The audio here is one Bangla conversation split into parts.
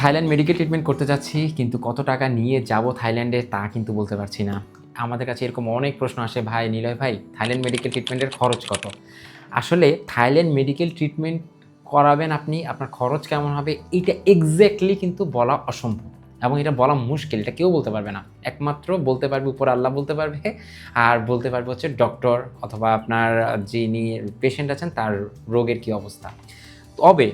থাইল্যান্ড মেডিকেল ট্রিটমেন্ট করতে যাচ্ছি, কিন্তু কত টাকা নিয়ে যাব থাইল্যান্ডে তা কিন্তু বলতে পারছি না। আমাদের কাছে এরকম অনেক প্রশ্ন আসে, ভাই নিলয় ভাই, থাইল্যান্ড মেডিকেল ট্রিটমেন্টের খরচ কত? আসলে থাইল্যান্ড মেডিকেল ট্রিটমেন্ট করাবেন আপনি, আপনার খরচ কেমন হবে, এটা এক্স্যাক্টলি কিন্তু বলা অসম্ভব। এবং এটা বলা মুশকিল, এটা কেউ বলতে পারবে না। একমাত্র বলতে পারবে, উপর আল্লাহ বলতে পারবে, আর বলতে পারবে হচ্ছে ডক্টর অথবা আপনার যিনি পেশেন্ট আছেন, তার রোগের কী অবস্থা। তবে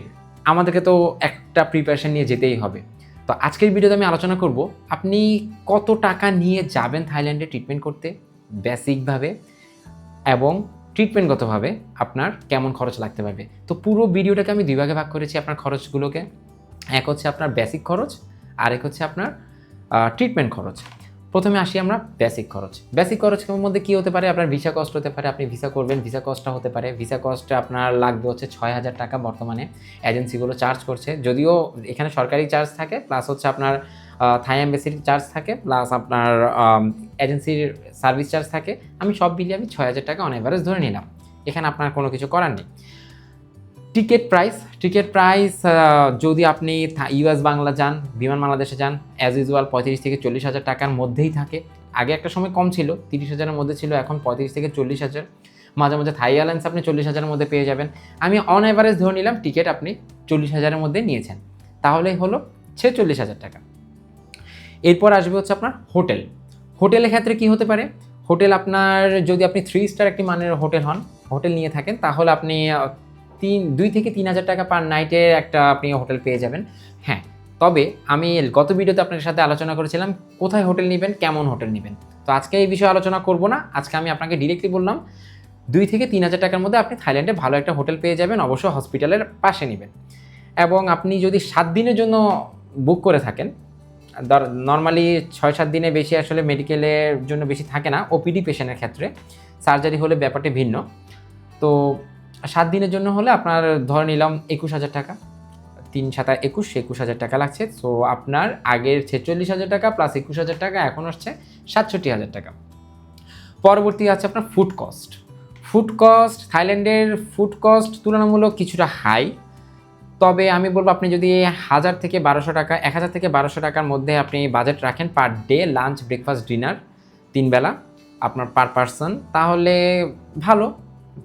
আমাদেরকে তো একটা প্রিপারেশন নিয়ে যেতেই হবে। তো আজকের ভিডিওতে আমি আলোচনা করব, আপনি কত টাকা নিয়ে যাবেন থাইল্যান্ডে ট্রিটমেন্ট করতে? বেসিকভাবে এবং ট্রিটমেন্টগতভাবে আপনার কেমন খরচ লাগতে পারবে? তো পুরো ভিডিওটাকে আমি দুই ভাগে করেছি, আপনার খরচগুলোকে। এক হচ্ছে আপনার বেসিক খরচ আর এক হচ্ছে আপনার ট্রিটমেন্ট খরচ। প্রথমে আসি আমরা বেসিক খরচ। বেসিক খরচের মধ্যে কী হতে পারে? আপনার ভিসা কস্ট হতে পারে, আপনি ভিসা করবেন ভিসা কস্টটা হতে পারে। ভিসা কস্টে আপনার লাগবে হচ্ছে ছয় হাজার টাকা বর্তমানে। এজেন্সিগুলো চার্জ করছে। যদিও এখানে সরকারি চার্জ থাকে প্লাস হচ্ছে আপনার থাই এম্বাসির চার্জ থাকে প্লাস আপনার এজেন্সির সার্ভিস চার্জ থাকে। আমি সব মিলিয়ে আমি ছয় হাজার টাকা অন অ্যাভারেজ ধরে নিলাম। এখানে আপনার কোনো কিছু করার নেই। টিকিট প্রাইস টিকিট প্রাইস যদি আপনি ইউএস বাংলা যান, বিমান বাংলাদেশে যান অ্যাজ ইউজুয়াল পঁয়ত্রিশ থেকে চল্লিশ হাজার টাকার মধ্যেই থাকে। আগে একটা সময় কম ছিল, তিরিশ হাজারের মধ্যে ছিল, এখন পঁয়ত্রিশ থেকে চল্লিশ হাজার। মাঝে মাঝে থাই এয়ারলাইন্স আপনি চল্লিশ হাজারের মধ্যে পেয়ে যাবেন। আমি অন অ্যাভারেজ ধরে নিলাম টিকিট আপনি চল্লিশ হাজারের মধ্যে নিয়েছেন। তাহলে হলো ছেচল্লিশ হাজার টাকা। এরপর আসবে হচ্ছে আপনার হোটেল। হোটেলের ক্ষেত্রে কি হতে পারে? হোটেল আপনার, যদি আপনি থ্রি স্টার একটি মানের হোটেল হন, হোটেল নিয়ে থাকেন, তাহলে আপনি তিন, দুই থেকে তিন হাজার টাকা পার নাইটে একটা আপনি হোটেল পেয়ে যাবেন। হ্যাঁ তবে আমি গত ভিডিওতে আপনার সাথে আলোচনা করেছিলাম কোথায় হোটেল নেবেন, কেমন হোটেল নেবেন। তো আজকে এই বিষয়ে আলোচনা করব না, আজকে আমি আপনাকে ডিরেক্টলি বললাম, দুই থেকে তিন হাজার টাকার মধ্যে আপনি থাইল্যান্ডে ভালো একটা হোটেল পেয়ে যাবেন অবশ্যই হসপিটালের পাশে নেবেন। এবং আপনি যদি সাত দিনের জন্য বুক করে থাকেন নর্মালি ছয়, সাত দিনে বেশি আসলে মেডিকেলের জন্য বেশি থাকে না ওপিডি পেশেন্টের ক্ষেত্রে। সার্জারি হলে ব্যাপারটি ভিন্ন। তো সাত দিনের জন্য হলে আপনার ধরে নিলাম একুশ হাজার টাকা। তিন সাতা একুশ একুশ হাজার টাকা লাগছে। সো আপনার আগের ছেচল্লিশ হাজার টাকা প্লাস একুশ হাজার টাকা, এখন হচ্ছে সাতষট্টি হাজার টাকা। পরবর্তী আছে আপনার ফুড কস্ট ফুড কস্ট থাইল্যান্ডের ফুড কস্ট তুলনামূলক কিছুটা হাই তবে আমি বলব আপনি যদি হাজার থেকে বারোশো টাকা, এক হাজার থেকে বারোশো টাকার মধ্যে আপনি বাজেট রাখেন per day lunch breakfast dinner তিন বেলা আপনার পার পার্সন তাহলে ভালো,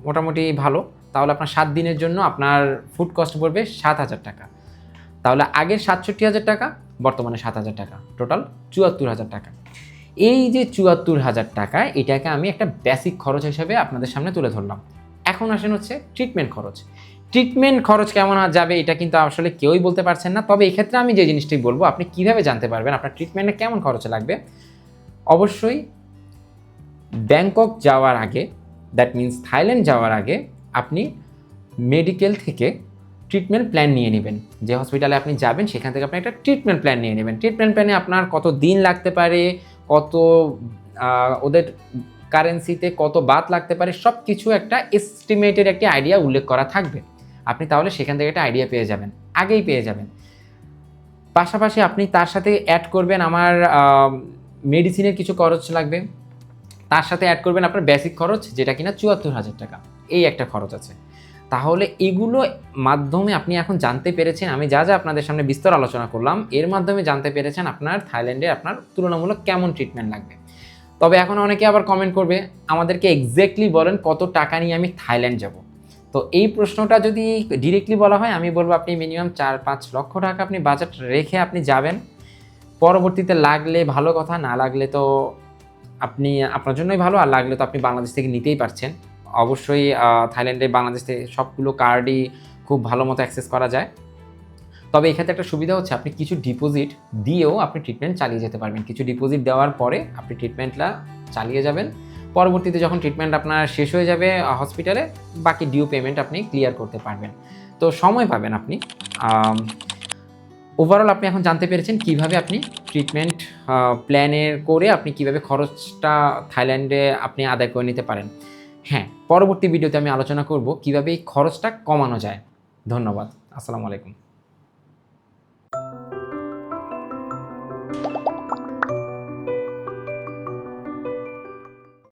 মোটামুটি ভালো। তাহলে আপনার সাত দিনের জন্য আপনার ফুড কস্ট পড়বে সাত হাজার টাকা। তাহলে আগের সাতষট্টি হাজার টাকা, বর্তমানে সাত হাজার টাকা। টোটাল চুয়াত্তর হাজার টাকা। এই যে চুয়াত্তর হাজার টাকা, এটাকে আমি একটা বেসিক খরচ হিসেবে আপনাদের সামনে তুলে ধরলাম। এখন আসেন হচ্ছে ট্রিটমেন্ট খরচ। ট্রিটমেন্ট খরচ কেমন যাবে, এটা কিন্তু আসলে কেউই বলতে পারছেন না। তবে এক্ষেত্রে আমি যে জিনিসটি বলব, আপনি কীভাবে জানতে পারবেন আপনার ট্রিটমেন্টে কেমন খরচ লাগবে? অবশ্যই ব্যাংকক যাওয়ার আগে দ্যাট মিন্স থাইল্যান্ড যাওয়ার আগে আপনি মেডিকেল থেকে ট্রিটমেন্ট প্ল্যান নিয়ে নেবেন। যে হসপিটালে আপনি যাবেন, সেখান থেকে আপনি একটা ট্রিটমেন্ট প্ল্যান নিয়ে নেবেন। ট্রিটমেন্ট প্ল্যানে আপনার কত দিন লাগতে পারে, কত ওদের কারেন্সিতে কত বাদ লাগতে পারে সব কিছু একটা এস্টিমেটের একটি আইডিয়া উল্লেখ করা থাকবে। আপনি তাহলে সেখান থেকে একটা আইডিয়া পেয়ে যাবেন, আগেই পেয়ে যাবেন। পাশাপাশি আপনি তার সাথে অ্যাড করবেন আমার মেডিসিনের কিছু খরচ লাগবে। তার সাথে অ্যাড করবেন আপনার বেসিক খরচ, যেটা কিনা চুয়াত্তর হাজার টাকা। এই একটা খরচ আছে। তাহলে এগুলো মাধ্যমে আপনি এখন জানতে পেরেছেন, আমি যা যা আপনাদের সামনে বিস্তর আলোচনা করলাম, এর মাধ্যমে জানতে পেরেছেন আপনার থাইল্যান্ডে আপনার তুলনামূলক কেমন ট্রিটমেন্ট লাগবে। তবে এখন অনেকে আবার কমেন্ট করবে, আমাদেরকে এক্স্যাক্টলি বলেন কত টাকা নিয়ে আমি থাইল্যান্ড যাব। তো এই প্রশ্নটা যদি ডিরেক্টলি বলা হয়, আমি বলব আপনি মিনিমাম চার পাঁচ লক্ষ টাকা আপনি বাজেট রেখে আপনি যাবেন। পরবর্তীতে লাগলে ভালো কথা, না লাগলে তো আপনি, আপনার জন্যই ভালো, আর লাগলে তো আপনি বাংলাদেশ থেকে নিতেই পারছেন। অবশ্যই থাইল্যান্ডে বাংলাদেশ সবগুলো কার্ডই খুব ভালো মতো অ্যাক্সেস করা যায়। তবে এক্ষেত্রে একটা সুবিধা হচ্ছে, আপনি কিছু ডিপোজিট দিয়েও আপনি ট্রিটমেন্ট চালিয়ে যেতে পারবেন। কিছু ডিপোজিট দেওয়ার পরে আপনি ট্রিটমেন্টটা চালিয়ে যাবেন। পরবর্তীতে যখন ট্রিটমেন্ট আপনার শেষ হয়ে যাবে হসপিটালে বাকি ডিউ পেমেন্ট আপনি ক্লিয়ার করতে পারবেন। তো সময় পাবেন আপনি। ওভারঅল আপনি এখন জানতে পেরেছেন কীভাবে আপনি ট্রিটমেন্ট প্ল্যানের করে আপনি কীভাবে খরচটা থাইল্যান্ডে আপনি আদায় করে নিতে পারেন। হ্যাঁ পরবর্তী ভিডিওতে আমি আলোচনা করব কীভাবে এই খরচটা কমানো যায়। ধন্যবাদ। আসসালামু আলাইকুম।